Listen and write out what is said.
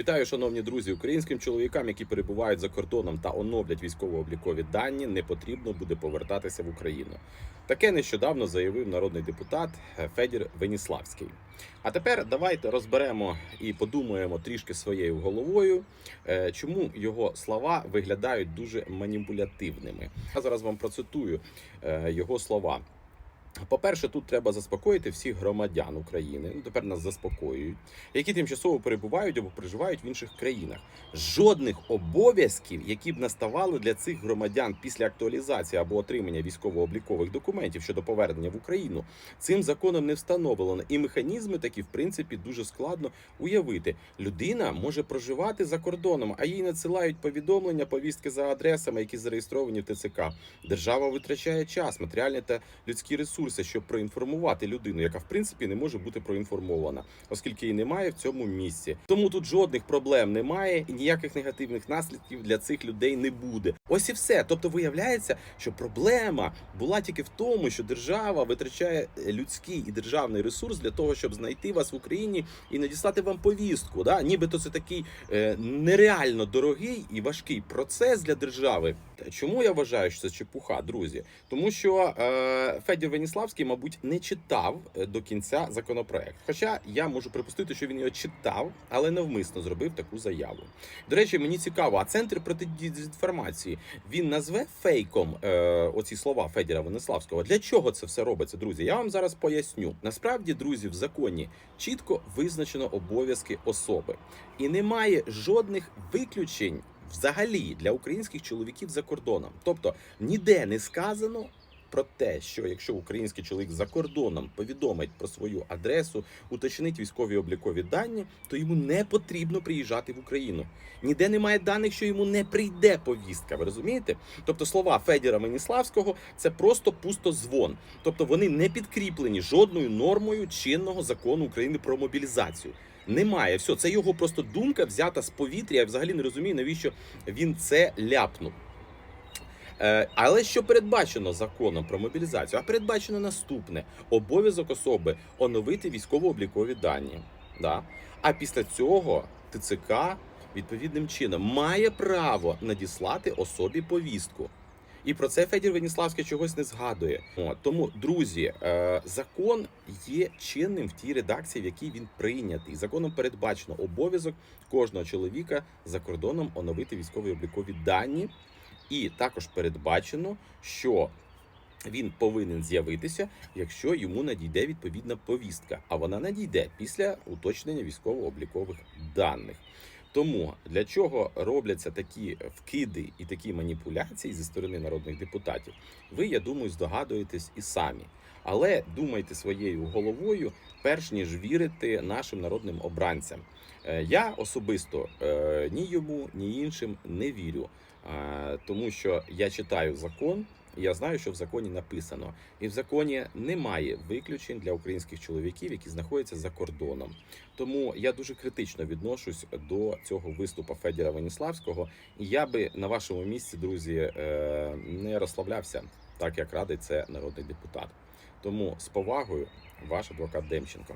Вітаю, шановні друзі, українським чоловікам, які перебувають за кордоном та оновлять військово-облікові дані, не потрібно буде повертатися в Україну. Таке нещодавно заявив народний депутат е, Федір Веніславський. А тепер давайте розберемо і подумаємо трішки своєю головою, е, чому його слова виглядають дуже маніпулятивними. Я зараз вам процитую е, його слова. По-перше, тут треба заспокоїти всіх громадян України. Ну тепер нас заспокоюють, які тимчасово перебувають або проживають в інших країнах. Жодних обов'язків, які б наставали для цих громадян після актуалізації або отримання військово-облікових документів щодо повернення в Україну, цим законом не встановлено. І механізми такі, в принципі, дуже складно уявити. Людина може проживати за кордоном, а їй надсилають повідомлення, повістки за адресами, які зареєстровані в ТЦК. Держава витрачає час, матеріальні та людські ресурси, щоб проінформувати людину, яка в принципі не може бути проінформована, оскільки її немає в цьому місці. Тому тут жодних проблем немає і ніяких негативних наслідків для цих людей не буде. Ось і все. Тобто, виявляється, що проблема була тільки в тому, що держава витрачає е, людський і державний ресурс для того, щоб знайти вас в Україні і надіслати вам повістку. Да? Нібито це такий е, нереально дорогий і важкий процес для держави. Та Чому я вважаю, що це чепуха, друзі? Тому що е, Федір Веніславський, мабуть, не читав е, до кінця законопроект. Хоча я можу припустити, що він його читав, але навмисно зробив таку заяву. До речі, мені цікаво, а центр протидезінформації він назве фейком е, оці слова Федіра Венеславського. Для чого це все робиться, друзі? Я вам зараз поясню. Насправді, друзі, в законі чітко визначено обов'язки особи, і немає жодних виключень взагалі для українських чоловіків за кордоном. Тобто ніде не сказано. Про те, що якщо український чоловік за кордоном повідомить про свою адресу, уточнить військові облікові дані, то йому не потрібно приїжджати в Україну. Ніде немає даних, що йому не прийде повістка. Ви розумієте? Тобто слова Федіра Меніславського це просто пустозвон. Тобто вони не підкріплені жодною нормою чинного закону України про мобілізацію. Немає все, це його просто думка взята з повітря. Я взагалі не розумію, навіщо він це ляпнув. Е, Але що передбачено законом про мобілізацію? А передбачено наступне: обов'язок особи оновити військово-облікові дані. Да? А після цього ТЦК відповідним чином має право надіслати особі повістку. І про це Федір Веніславський чогось не згадує. От, тому, друзі, е, закон є чинним в тій редакції, в якій він прийнятий. Законом передбачено обов'язок кожного чоловіка за кордоном оновити військові облікові дані. І також передбачено, що він повинен з'явитися, якщо йому надійде відповідна повістка, а вона надійде після уточнення військово-облікових даних. Тому для чого робляться такі вкиди і такі маніпуляції зі сторони народних депутатів, ви, я думаю, здогадуєтесь і самі. Але думайте своєю головою, перш ніж вірити нашим народним обранцям. Е, Я особисто е, ні йому, ні іншим не вірю, тому що я читаю закон. Я знаю, що в законі написано, і в законі немає виключень для українських чоловіків, які знаходяться за кордоном. Тому я дуже критично відношусь до цього виступу Федіра Веніславського. І я би на вашому місці, друзі, е, не розслаблявся, так як радить це народний депутат. Тому з повагою, ваш адвокат Демченко.